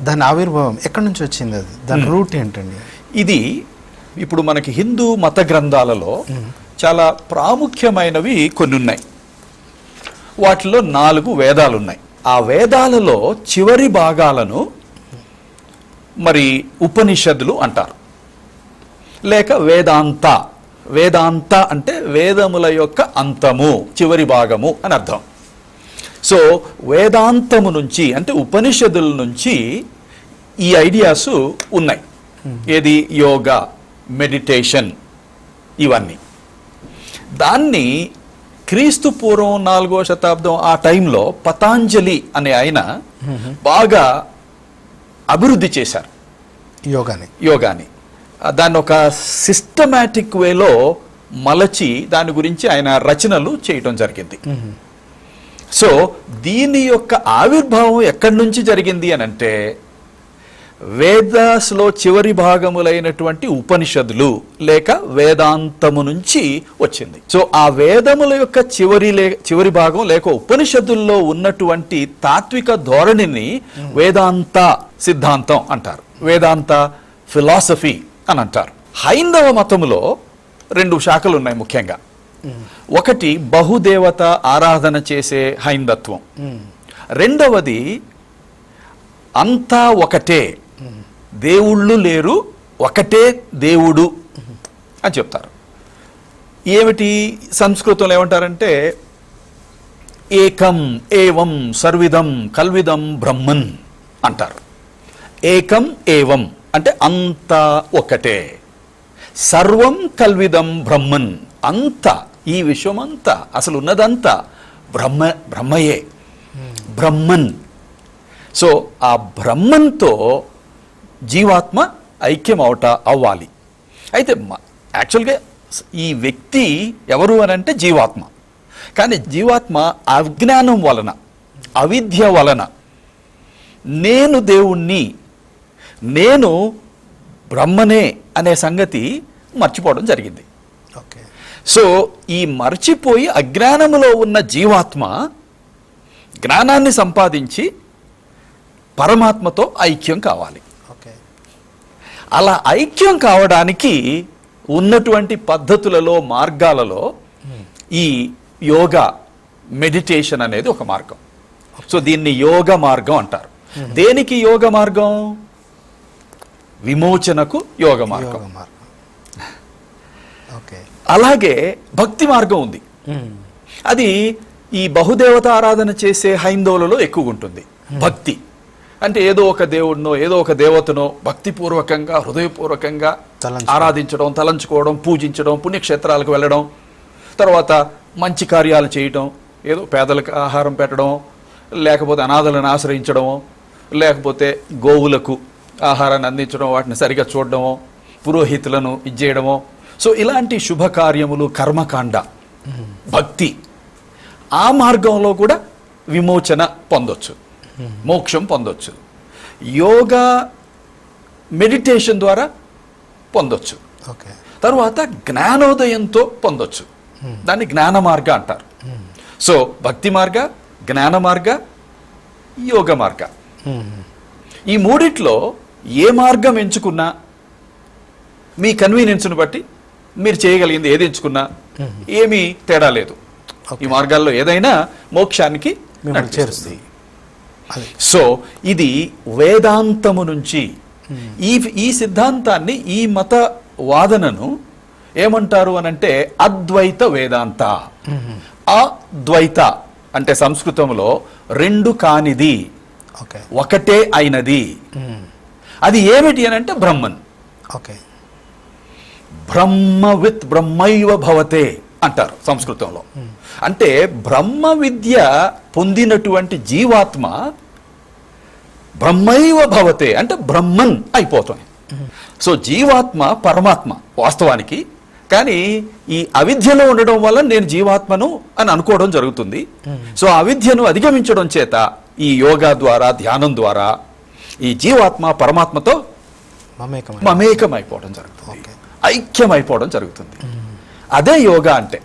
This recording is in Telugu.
దాని ఆవిర్భావం ఎక్కడి నుంచి వచ్చింది అది? దాని రూట్ ఏంటండి? ఇది ఇప్పుడు మనకి హిందూ మత గ్రంథాలలో చాలా ప్రాముఖ్యమైనవి కొన్ని ఉన్నాయి వాటిలో నాలుగు వేదాలు ఉన్నాయి ఆ వేదాలలో చివరి భాగాలను మరి ఉపనిషత్తులు అంటారు. లేక వేదాంత. వేదాంత అంటే వేదముల యొక్క అంతము చివరి భాగము అని అర్థం. సో వేదాంతము నుంచి అంటే ఉపనిషదుల నుంచి ఈ ఐడియాస్ ఉన్నాయి. ఏది? యోగా మెడిటేషన్ ఇవన్నీ. దాన్ని క్రీస్తు పూర్వం నాలుగో శతాబ్దం ఆ టైంలో పతాంజలి అనే ఆయన బాగా అభివృద్ధి చేశారు. యోగాని. యోగాని. దాన్ని ఒక సిస్టమాటిక్ వేలో మలచి దాని గురించి ఆయన రచనలు చేయటం జరిగింది. సో దీని యొక్క ఆవిర్భావం ఎక్కడి నుంచి జరిగింది అని అంటే వేదాస్లో చివరి భాగములైనటువంటి ఉపనిషదులు లేక వేదాంతము నుంచి వచ్చింది. సో ఆ వేదముల యొక్క చివరి లే చివరి భాగం లేక ఉపనిషత్తుల్లో ఉన్నటువంటి తాత్విక ధోరణిని వేదాంత సిద్ధాంతం అంటారు. వేదాంత ఫిలాసఫీ అని అంటారు. హైందవ మతములో రెండు శాఖలు ఉన్నాయి ముఖ్యంగా. ఒకటి బహుదేవత ఆరాధన చేసే హైందత్వం. రెండవది అంతా ఒకటే. దేవుళ్ళు లేరు ఒకటే దేవుడు అని చెప్తారు. ఏమిటి సంస్కృతంలో ఏమంటారంటే ఏకం ఏవం సర్విదం కల్విదం బ్రహ్మన్ అంటారు. ఏకం ఏవం అంటే అంతా ఒకటే. సర్వం కల్విదం బ్రహ్మన్ అంతా. ఈ విశ్వమంతా అసలు ఉన్నదంతా బ్రహ్మ బ్రహ్మయే. బ్రహ్మన్. సో ఆ బ్రహ్మంతో జీవాత్మ ఐక్యం అవట అవ్వాలి. అయితే యాక్చువల్గా ఈ వ్యక్తి ఎవరు అని అంటే జీవాత్మ. కానీ జీవాత్మ అజ్ఞానం వలన అవిద్య వలన నేను దేవుణ్ణి నేను బ్రహ్మనే అనే సంగతి మర్చిపోవడం జరిగింది. ఓకే. సో ఈ మర్చిపోయి అజ్ఞానములో ఉన్న జీవాత్మ జ్ఞానాన్ని సంపాదించి పరమాత్మతో ఐక్యం కావాలి. ఓకే. అలా ఐక్యం కావడానికి ఉన్నటువంటి పద్ధతులలో మార్గాలలో ఈ యోగా మెడిటేషన్ అనేది ఒక మార్గం. సో దీన్ని యోగ మార్గం అంటారు. దేనికి యోగ మార్గం? విమోచనకు యోగ మార్గం. అలాగే భక్తి మార్గం ఉంది. అది ఈ బహుదేవత ఆరాధన చేసే హైందవులలో ఎక్కువ ఉంటుంది. భక్తి. అంటే ఏదో ఒక దేవుడినో ఏదో ఒక దేవతనో భక్తిపూర్వకంగా హృదయపూర్వకంగా. ఆరాధించడం తలంచుకోవడం పూజించడం పుణ్యక్షేత్రాలకు వెళ్ళడం తర్వాత మంచి కార్యాలు చేయటం ఏదో పేదలకు ఆహారం పెట్టడం లేకపోతే అనాథలను ఆశ్రయించడమో లేకపోతే గోవులకు ఆహారాన్ని అందించడం వాటిని సరిగా చూడడమో పురోహితులను ఇచ్చేయడమో సో ఇలాంటి శుభకార్యములు కర్మకాండ భక్తి ఆ మార్గంలో కూడా విమోచన పొందొచ్చు మోక్షం పొందొచ్చు యోగా మెడిటేషన్ ద్వారా పొందొచ్చు. ఓకే. తరువాత జ్ఞానోదయంతో పొందొచ్చు. దాన్ని జ్ఞాన మార్గ అంటారు. సో భక్తి మార్గ జ్ఞాన మార్గ యోగ మార్గ. ఈ మూడిట్లో ఏ మార్గం ఎంచుకున్నా మీ కన్వీనియన్స్ను బట్టి మీరు చేయగలిగింది ఏది ఎంచుకున్నా ఏమీ తేడా లేదు. ఈ మార్గాల్లో ఏదైనా మోక్షానికి. చేరుస్తుంది. సో ఇది వేదాంతము నుంచి ఈ ఈ సిద్ధాంతాన్ని ఈ మత వాదనను ఏమంటారు అనంటే అద్వైత వేదాంత. అద్వైత అంటే సంస్కృతంలో రెండు కానిది ఓకే. ఒకటే అయినది. అది ఏమిటి అని అంటే బ్రహ్మన్. ఓకే. బ్రహ్మ విత్ బ్రహ్మైవ భవతే అంటారు సంస్కృతంలో. అంటే బ్రహ్మ విద్య పొందినటువంటి జీవాత్మ బ్రహ్మైవ భవతే అంటే బ్రహ్మన్ అయిపోతుంది. సో జీవాత్మ పరమాత్మ వాస్తవానికి. కానీ ఈ అవిద్యలో ఉండడం వల్ల నేను జీవాత్మను అని అనుకోవడం జరుగుతుంది. సో అవిద్యను అధిగమించడం చేత ఈ యోగా ద్వారా ధ్యానం ద్వారా ఈ జీవాత్మ పరమాత్మతో మమేకం మమేకం అయిపోవడం జరుగుతుంది ఐక్యమైపోవడం ఐక్యం అయిపోవడం జరుగుతుంది. అదే యోగా అంటే